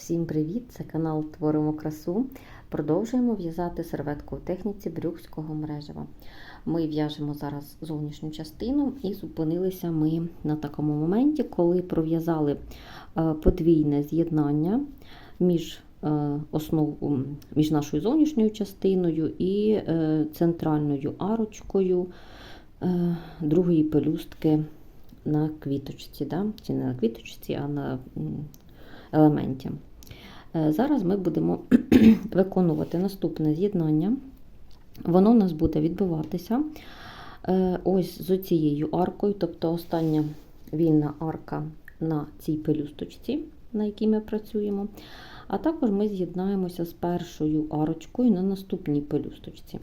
Всім привіт! Це канал Творимо красу. Продовжуємо в'язати серветку в техніці брюкського мережева. Ми в'яжемо зараз зовнішню частину і зупинилися ми на такому моменті, коли пров'язали е, подвійне з'єднання між е, основ, між нашою зовнішньою частиною і е, центральною арочкою другої пелюстки на квіточці. Да? Чи не на квіточці, а на елементі. Е, зараз ми будемо виконувати наступне з'єднання. Воно у нас буде відбиватися е, ось з цією аркою, тобто остання вільна арка на цій пелюсточці, на якій ми працюємо. А також ми з'єднаємося з першою арочкою на наступній пелюсточці.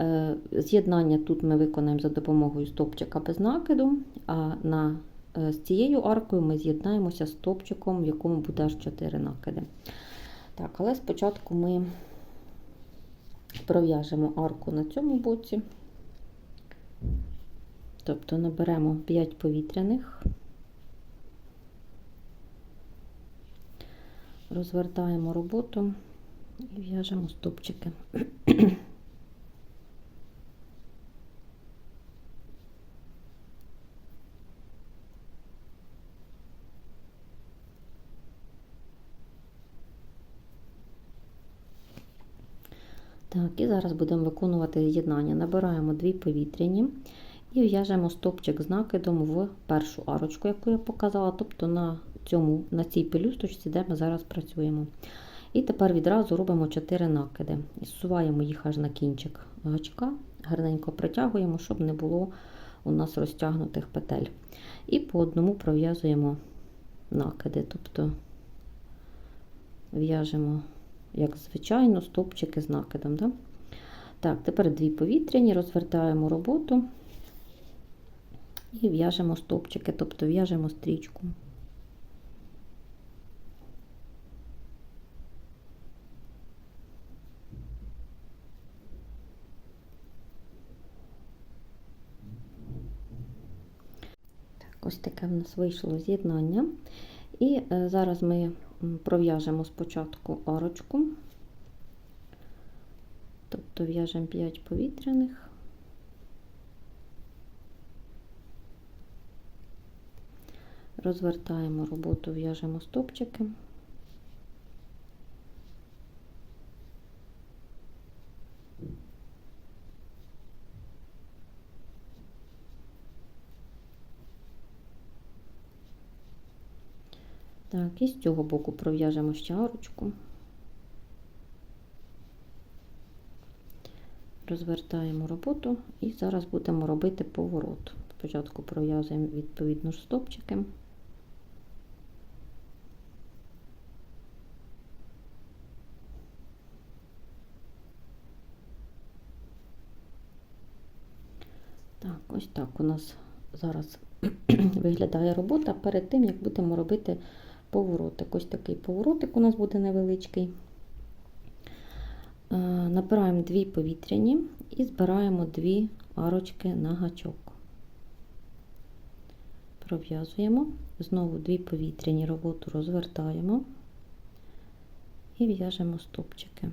Е, з'єднання тут ми виконаємо за допомогою стопчика без накиду, а на з цією аркою ми з'єднаємося з топчиком, в якому буде аж 4 накиди. Так, Але спочатку ми пров'яжемо арку на цьому боці, тобто наберемо 5 повітряних, розвертаємо роботу і в'яжемо стопчики. Так, І зараз будемо виконувати з'єднання. Набираємо дві повітряні і в'яжемо стопчик з накидом в першу арочку, яку я показала, тобто на цьому, на цій пелюсточці, де ми зараз працюємо. І тепер відразу робимо 4 накиди. І зсуваємо їх аж на кінчик гачка, гарненько протягуємо, щоб не було у нас розтягнутих петель. І по одному пров'язуємо накиди, тобто в'яжемо як звичайно, стопчики з накидом. Да? Так, тепер дві повітряні, розвертаємо роботу і в'яжемо стопчики, тобто в'яжемо стрічку. Ось таке в нас вийшло з'єднання. І е, зараз ми пров'яжемо спочатку арочку, тобто в'яжемо 5 повітряних, розвертаємо роботу, в'яжемо стопчики. І з цього боку пров'яжемо ще арочку. Розвертаємо роботу і зараз будемо робити поворот. Спочатку пров'язуємо відповідно ж стопчики. Так, ось так у нас зараз виглядає робота перед тим, як будемо робити поворотик. Ось такий поворотик у нас буде невеличкий. Е, набираємо дві повітряні і збираємо дві арочки на гачок. Пров'язуємо, знову дві повітряні роботу розвертаємо і в'яжемо стопчики.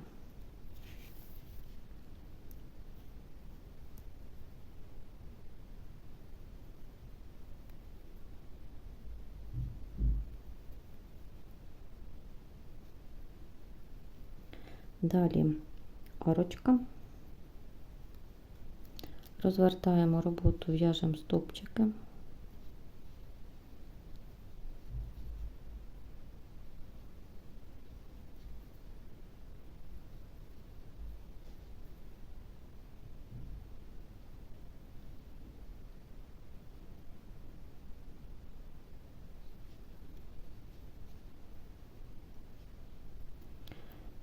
Далі арочка, розвертаємо роботу, в'яжемо стопчики.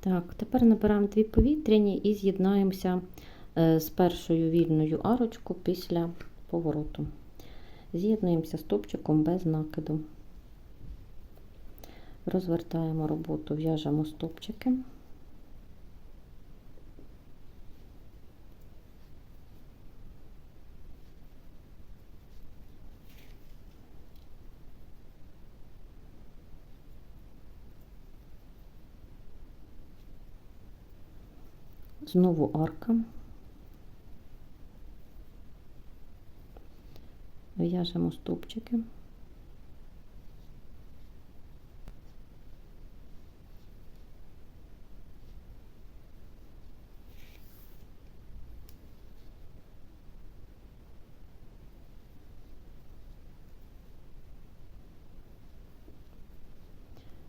Так, тепер набираємо дві повітряні і з'єднаємося е, з першою вільною арочкою після повороту. З'єднуємося стопчиком без накиду. Розвертаємо роботу, в'яжемо стопчики. Знову арка. В'яжемо стовпчики.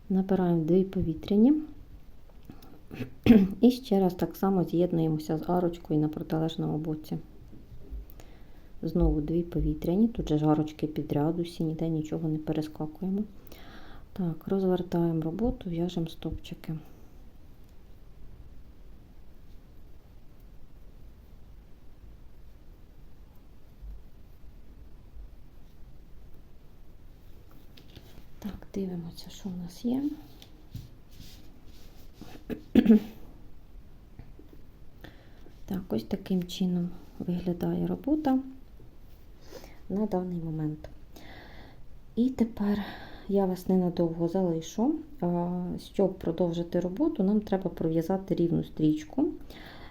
Набираємо дві повітряні. І ще раз так само з'єднуємося з арочкою на протилежному боці. Знову дві повітряні, тут же ж арочки підряд, усі ніде нічого не перескакуємо. Так, розвертаємо роботу, в'яжемо стопчики. Так, дивимося, що в нас є. Так, ось таким чином виглядає робота на даний момент. І тепер я вас ненадовго залишу. Щоб продовжити роботу, нам треба пров'язати рівну стрічку.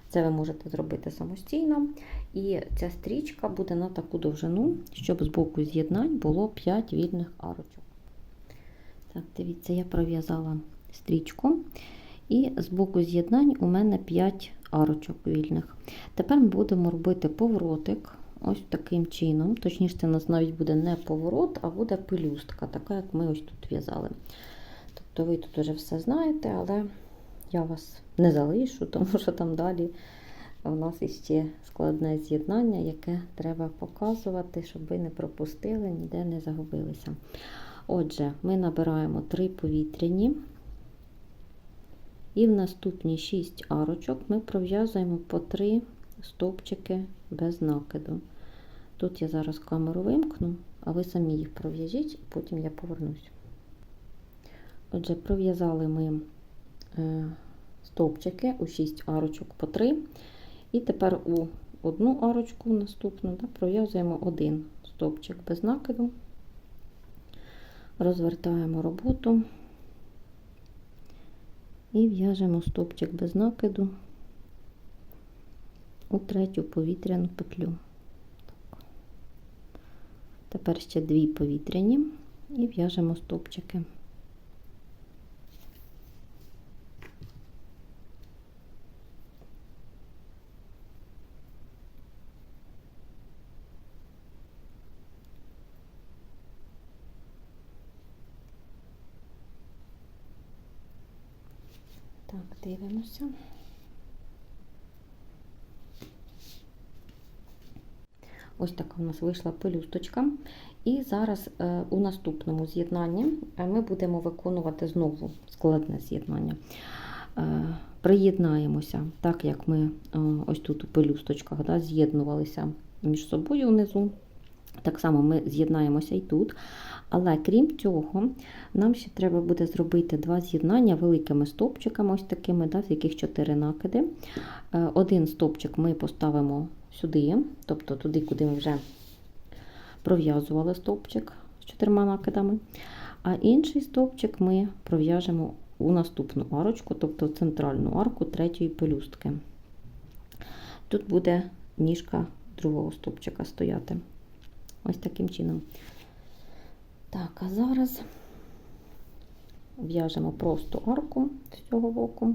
Це ви можете зробити самостійно. І ця стрічка буде на таку довжину, щоб з боку з'єднань було 5 вільних арочок. Так, дивіться, я пров'язала стрічку. І з боку з'єднань у мене 5 арочок вільних. Тепер ми будемо робити поворотик ось таким чином. Точніше, це у нас навіть буде не поворот, а буде пелюстка, така, як ми ось тут в'язали. Тобто ви тут вже все знаєте, але я вас не залишу, тому що там далі у нас іще складне з'єднання, яке треба показувати, щоб ви не пропустили, ніде не загубилися. Отже, ми набираємо 3 повітряні. І в наступні 6 арочок ми пров'язуємо по 3 стовпчики без накиду. Тут я зараз камеру вимкну, а ви самі їх пров'яжіть, потім я повернусь. Отже, пров'язали ми е, стовпчики у 6 арочок по 3. І тепер у одну арочку наступну да, пров'язуємо один стовпчик без накиду, розвертаємо роботу і в'яжемо стовпчик без накиду у третю повітряну петлю. Тепер ще дві повітряні і в'яжемо стовпчики. Так, дивимося. Ось така у нас вийшла пелюсточка. І зараз е, у наступному з'єднанні е, ми будемо виконувати знову складне з'єднання. Е, приєднаємося, так як ми ось тут у пелюсточках да, з'єднувалися між собою внизу. Так само ми з'єднаємося і тут. Але крім цього, нам ще треба буде зробити два з'єднання великими стовпчиками, ось такими, да, з яких чотири накиди. Один стовпчик ми поставимо сюди, тобто туди, куди ми вже пров'язували стовпчик з чотирма накидами. А інший стовпчик ми пров'яжемо у наступну арочку, тобто центральну арку третьої пелюстки. Тут буде ніжка другого стовпчика стояти. Ось таким чином. Так, а зараз в'яжемо просто арку з цього боку.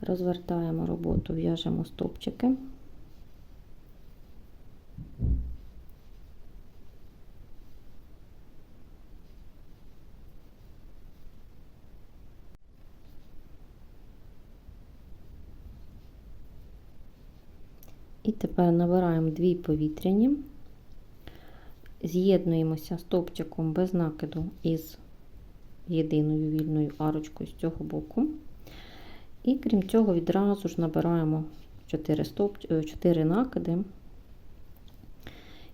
Розвертаємо роботу, в'яжемо стовпчики. І тепер набираємо дві повітряні, з'єднуємося стовпчиком без накиду із єдиною вільною арочкою з цього боку. І крім цього, відразу ж набираємо 4 стоп, 4 накиди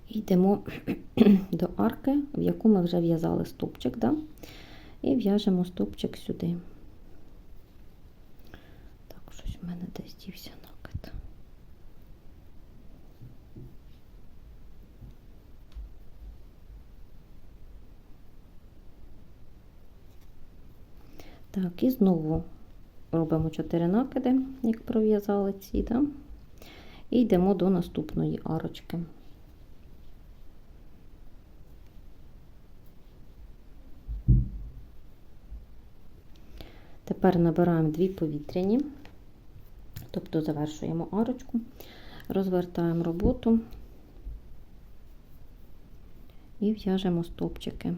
і йдемо до арки, в яку ми вже в'язали стопчик, да? і в'яжемо стопчик сюди. Так, щось в мене десь дівся Так, і знову робимо 4 накиди, як пров'язали ці, да? і йдемо до наступної арочки. Тепер набираємо дві повітряні, тобто завершуємо арочку, розвертаємо роботу і в'яжемо стопчики.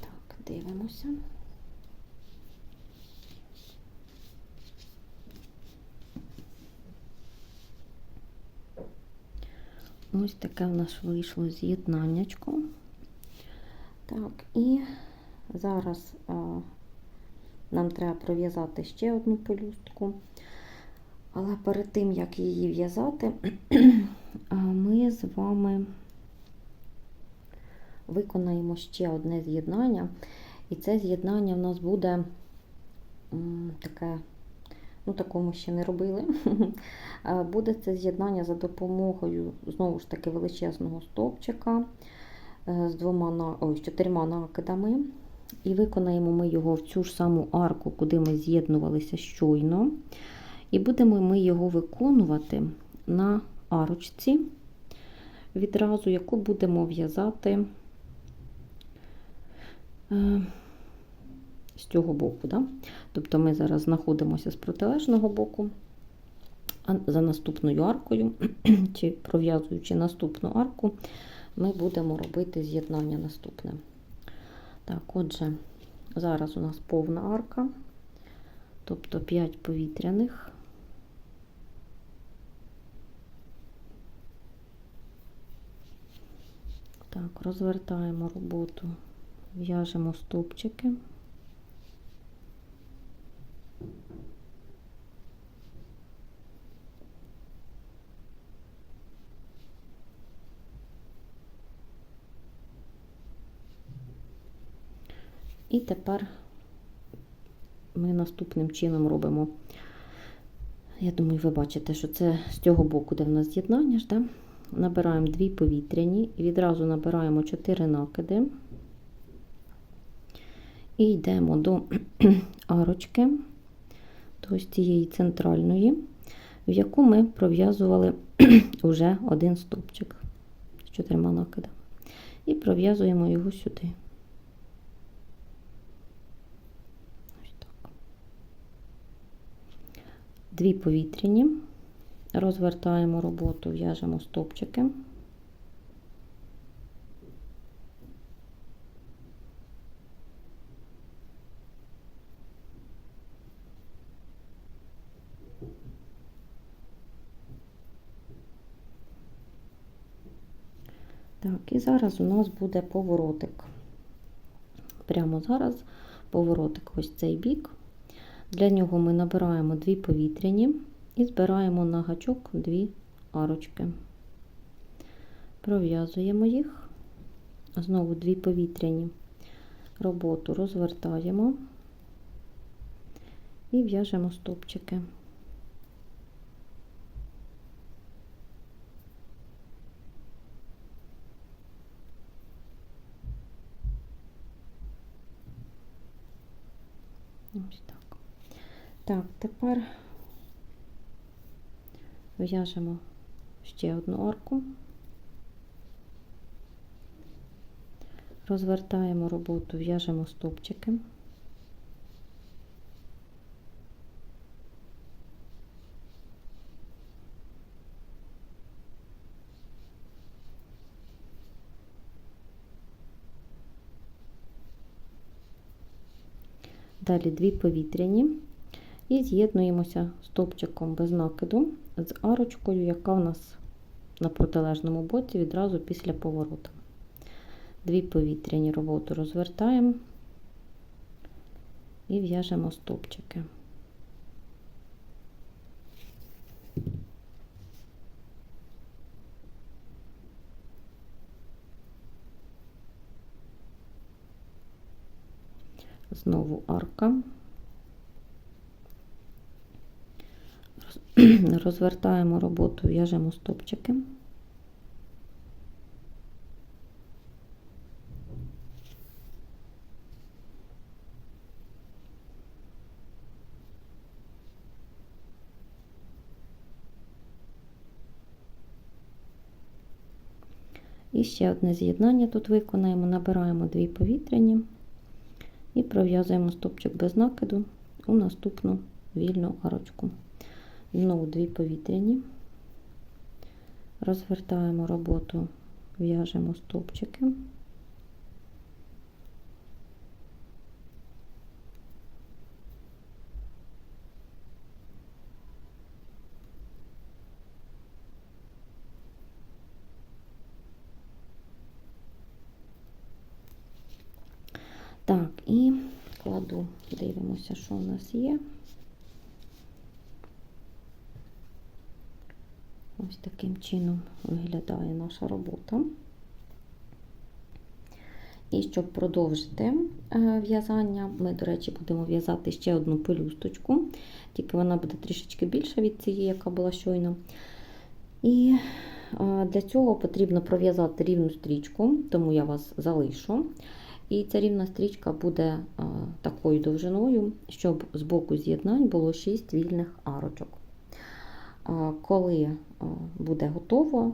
Так, дивимося. Ось таке в нас вийшло з'єднаннячко. Так, і зараз а, нам треба пров'язати ще одну пелюстку. Але перед тим, як її в'язати, ми з вами виконаємо ще одне з'єднання. І це з'єднання в нас буде таке, ну такому ще не робили. Буде це з'єднання за допомогою, знову ж таки, величезного стовпчика е, з двома ой, з чотирма накидами. І виконаємо ми його в цю ж саму арку, куди ми з'єднувалися щойно. І будемо ми його виконувати на арочці, відразу, яку будемо в'язати з цього боку. Да? Тобто ми зараз знаходимося з протилежного боку, а за наступною аркою, чи пров'язуючи наступну арку, ми будемо робити з'єднання наступне. Так, отже, зараз у нас повна арка, тобто 5 повітряних. Так, розвертаємо роботу, в'яжемо стовпчики. І тепер ми наступним чином робимо. Я думаю, ви бачите, що це з цього боку, де в нас з'єднання ж, набираємо дві повітряні, і відразу набираємо 4 накиди. І йдемо до арочки, тобто цієї центральної, в яку ми пров'язували вже один стовпчик з чотирма накидами. І пров'язуємо його сюди. Ось. Дві повітряні, розвертаємо роботу, в'яжемо стовпчики. Так, і зараз у нас буде поворотик. Прямо зараз поворотик ось цей бік. Для нього ми набираємо дві повітряні і збираємо на гачок дві арочки. Пров'язуємо їх. Знову дві повітряні роботу розвертаємо і в'яжемо стопчики. Ось так. Так, тепер в'яжемо ще одну арку, розвертаємо роботу, в'яжемо стовпчики. Далі дві повітряні і з'єднуємося стовпчиком без накиду з арочкою, яка у нас на протилежному боці відразу після повороту. Дві повітряні роботу розвертаємо і в'яжемо стовпчики. знову арка. Розвертаємо роботу, в'яжемо стопчики. І ще одне з'єднання тут виконаємо, набираємо дві повітряні і пров'язуємо стопчик без накиду у наступну вільну арочку. Знову дві повітряні, розвертаємо роботу, в'яжемо стопчики. Так, і кладу, дивимося, що у нас є. Ось таким чином виглядає наша робота. І щоб продовжити е, в'язання, ми, до речі, будемо в'язати ще одну пелюсточку, тільки вона буде трішечки більша від цієї, яка була щойно. І е, для цього потрібно пров'язати рівну стрічку, тому я вас залишу. І ця рівна стрічка буде такою довжиною, щоб з боку з'єднань було 6 вільних арочок. Коли буде готово,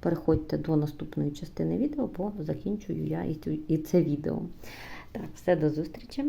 переходьте до наступної частини відео, бо закінчую я і це відео. Так, все до зустрічі!